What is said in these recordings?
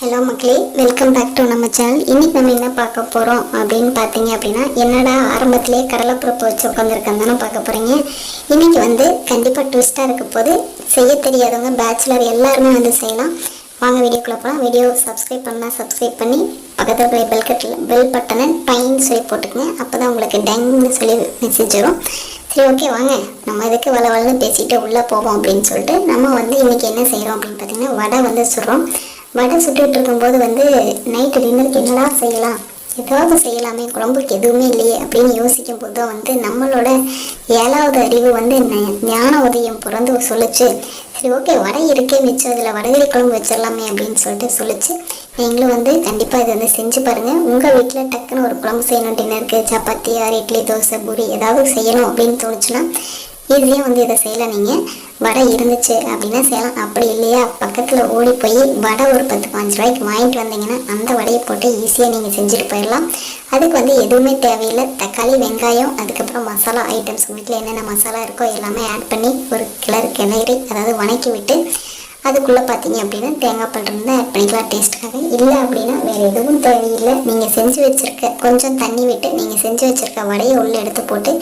Hello மக்களே welcome back to நம்ம channel இன்னைக்கு நம்ம என்ன பார்க்க போகிறோம் அப்படின்னு பார்த்தீங்க அப்படின்னா என்னடா ஆரம்பத்திலே கடலைப்பருப்பு வச்சு உட்காந்துருக்கேன் தானே பார்க்க போகிறீங்க இன்னைக்கு வந்து கண்டிப்பாக ட்விஸ்ட்டாக இருக்க போது செய்ய தெரியாதவங்க பேச்சுலர் எல்லாருமே வந்து செய்யலாம். வாங்க வீடியோக்குள்ளே போகலாம் வீடியோ சப்ஸ்கிரைப் பண்ணால் சப்ஸ்கிரைப் பண்ணி பக்கத்தில் போய் பெல் கட்டில் பெல் பட்டனை டைன்னு சொல்லி போட்டுக்கங்க. அப்போ தான் உங்களுக்கு டைம்னு சொல்லி மெசேஜ் வரும். சரி ஓகே வாங்க. நம்ம இதுக்கு வள வளர்ந்து பேசிட்டு உள்ளே போவோம் அப்படின்னு சொல்லிட்டு நம்ம வந்து இன்றைக்கி என்ன செய்கிறோம் அப்படின்னு பார்த்தீங்கன்னா வடை வந்து சுடுறோம். வடை சுட்டுட்டு இருக்கும்போது வந்து நைட்டு டின்னருக்கு என்னடா செய்யலாம்? ஏதாவது செய்யலாமே குழம்புக்கு எதுவுமே இல்லையே அப்படின்னு யோசிக்கும் போது தான் வந்து நம்மளோட ஏழாவது அறிவு வந்து ஞான உதயம் பிறந்து சொல்லிச்சு. சரி ஓகே வடை இருக்கே மிச்சம் இதில் வடகறி குழம்பு வச்சிடலாமே அப்படின்னு சொல்லிட்டு சொல்லிச்சு. நீங்களும் வந்து கண்டிப்பாக இதை வந்து செஞ்சு பாருங்கள் உங்கள் வீட்டில் டக்குன்னு ஒரு குழம்பு செய்யணும் டின்னருக்கு சப்பாத்தி ஆறு இட்லி தோசை பூரி ஏதாவது செய்யணும் அப்படின்னு தோணுச்சுன்னா ஈஸியாக வந்து இதை செய்யலை நீங்கள் வடை இருந்துச்சு அப்படின்னா செய்யலாம் அப்படி இல்லையா? பக்கத்தில் ஓடி போய் வடை ஒரு பத்து பாஞ்சு ரூபாய்க்கு வாங்கிட்டு வந்தீங்கன்னா அந்த வடையை போட்டு ஈஸியாக நீங்கள் செஞ்சுட்டு போயிடலாம். அதுக்கு வந்து எதுவுமே தேவையில்லை. தக்காளி வெங்காயம் அதுக்கப்புறம் மசாலா ஐட்டம்ஸ் வீட்டில் என்னென்ன மசாலா இருக்கோ எல்லாமே ஆட் பண்ணி ஒரு கிளறு கிளறி அதாவது வணக்கி விட்டு அதுக்குள்ளே பார்த்தீங்க அப்படின்னா தேங்காய் பால் இருந்தால் ஆட் பண்ணிக்கலாம் டேஸ்ட்டுக்காக இல்லை அப்படின்னா வேறு எதுவும் தேவையில்லை. நீங்கள் செஞ்சு வச்சுருக்க கொஞ்சம் தண்ணி விட்டு நீங்கள் செஞ்சு வச்சுருக்க வடையை உள்ளே எடுத்து போட்டு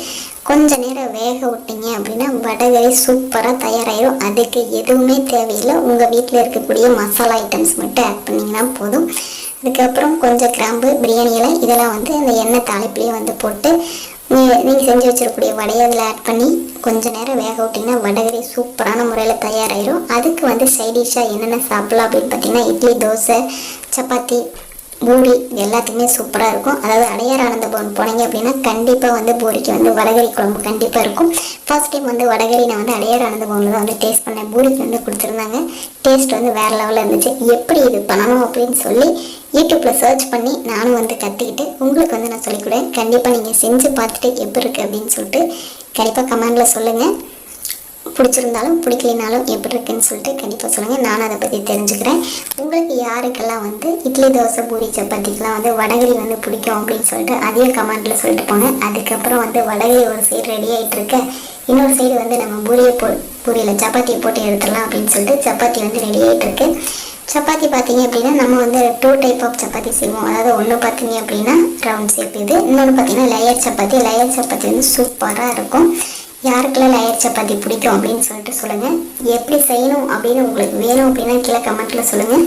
கொஞ்சம் நேரம் வேக விட்டீங்க அப்படின்னா வடகறி சூப்பராக தயாராகிடும் அதுக்கு எதுவுமே தேவையில்லை. உங்கள் வீட்டில் இருக்கக்கூடிய மசாலா ஐட்டம்ஸ் மட்டும் ஆட் பண்ணிங்கன்னா போதும். அதுக்கப்புறம் கொஞ்சம் கிராம்பு பிரியாணி இதெல்லாம் வந்து அந்த எண்ணெய் தாளிப்புலேயே வந்து போட்டு நீங்கள் செஞ்சு வச்சிருக்கக்கூடிய வடையை அதில் ஆட் பண்ணி கொஞ்ச நேரம் வேக விட்டிங்கன்னா வடகரி சூப்பரான முறையில் தயாராகிடும் அதுக்கு வந்து சைடிஷாக என்னென்ன சாப்பிடலாம் அப்படின்னு பார்த்தீங்கன்னா இட்லி தோசை சப்பாத்தி பூரி எல்லாத்துக்குமே சூப்பராக இருக்கும். அதாவது அடையார் ஆனந்தபவன் போனீங்க அப்படின்னா கண்டிப்பாக வந்து பூரிக்கு வந்து வடகரி குழம்பு கண்டிப்பாக இருக்கும். ஃபர்ஸ்ட் டைம் வந்து வடகரி நான் வந்து அடையார் ஆனந்தபவனில் தான் வந்து டேஸ்ட் பண்ணேன். பூரிக்கு வந்து கொடுத்துருந்தாங்க. டேஸ்ட் வந்து வேறு லெவலில் இருந்துச்சு. எப்படி இது பண்ணணும் அப்படின்னு சொல்லி யூடியூப்பில் சர்ச் பண்ணி நானும் வந்து கற்றுக்கிட்டு உங்களுக்கு வந்து நான் சொல்லிக் கண்டிப்பாக நீங்கள் செஞ்சு பார்த்துட்டு எப்படி இருக்குது அப்படின்னு சொல்லிட்டு கண்டிப்பாக கமெண்டில் சொல்லுங்கள் பிடிச்சிருந்தாலும் பிடிக்கலினாலும் எப்படி இருக்குன்னு சொல்லிட்டு கண்டிப்பாக சொல்லுங்கள் நானும் அதை பற்றி தெரிஞ்சுக்கிறேன். உங்களுக்கு யாருக்கெல்லாம் வந்து இட்லி தோசை பூரி சப்பாத்திக்கெலாம் வந்து வடகரி வந்து பிடிக்கும் அப்படின்னு சொல்லிட்டு அதையும் கமெண்ட்டில் சொல்லிட்டு போங்க அதுக்கப்புறம் வந்து வடகரி ஒரு சைடு ரெடி ஆகிட்டு இருக்க. இன்னொரு சைடு வந்து நம்ம பூரியை போ பூரியில் சப்பாத்தியை போட்டு எடுத்துடலாம் அப்படின்னு சொல்லிட்டு சப்பாத்தி வந்து ரெடி ஆகிட்டு இருக்கு. சப்பாத்தி பார்த்தீங்க அப்படின்னா நம்ம வந்து டூ டைப் ஆஃப் சப்பாத்தி செய்வோம். அதாவது ஒன்று பார்த்தீங்க அப்படின்னா ரவுண்ட் ஷேப் இது. இன்னொன்று பார்த்தீங்கன்னா லேயர் சப்பாத்தி. லேயர் சப்பாத்தி வந்து சூப்பராக இருக்கும். யாருக்கெல்லாம் லேயர் சப்பாத்தி பிடிக்கும் அப்படின்னு சொல்லிட்டு சொல்லுங்கள் எப்படி செய்யணும் அப்படின்னு உங்களுக்கு வேணும் அப்படின்னா கீழே கமெண்ட்டில் சொல்லுங்கள்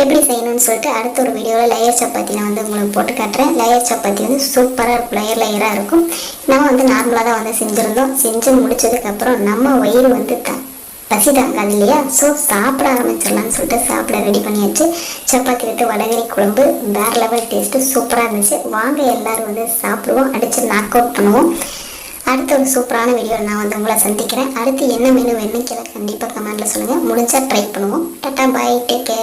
எப்படி செய்யணும்னு சொல்லிட்டு அடுத்த ஒரு வீடியோவில் லேயர் சப்பாத்தி நான் வந்து உங்களுக்கு போட்டு காட்டுறேன். லேயர் சப்பாத்தி வந்து சூப்பராக இருக்கும். லேயர் லேயராக இருக்கும். நம்ம வந்து நார்மலாக தான் வந்து செஞ்சுருந்தோம். செஞ்சு முடிச்சதுக்கப்புறம் நம்ம வயிறு வந்து த பசி தாங்காது இல்லையா? ஸோ சாப்பிட ஆரம்பிச்சிடலாம்னு சொல்லிட்டு சாப்பிட ரெடி பண்ணியாச்சு. சப்பாத்தி எடுத்து வடகரி குழம்பு வேறு லெவல் டேஸ்ட்டு சூப்பராக இருந்துச்சு. வாங்க எல்லாரும் வந்து சாப்பிடுவோம். அடித்து நாக் அவுட் பண்ணுவோம். அடுத்த ஒரு சூப்பரான வீடியோ நான் வந்து உங்களை சந்திக்கிறேன். அடுத்து என்ன மெனு வேணும்னு கீழே கண்டிப்பாக கமெண்ட்டில் சொல்லுங்கள் முடிஞ்சால் ட்ரை பண்ணுவோம். Tata bye take care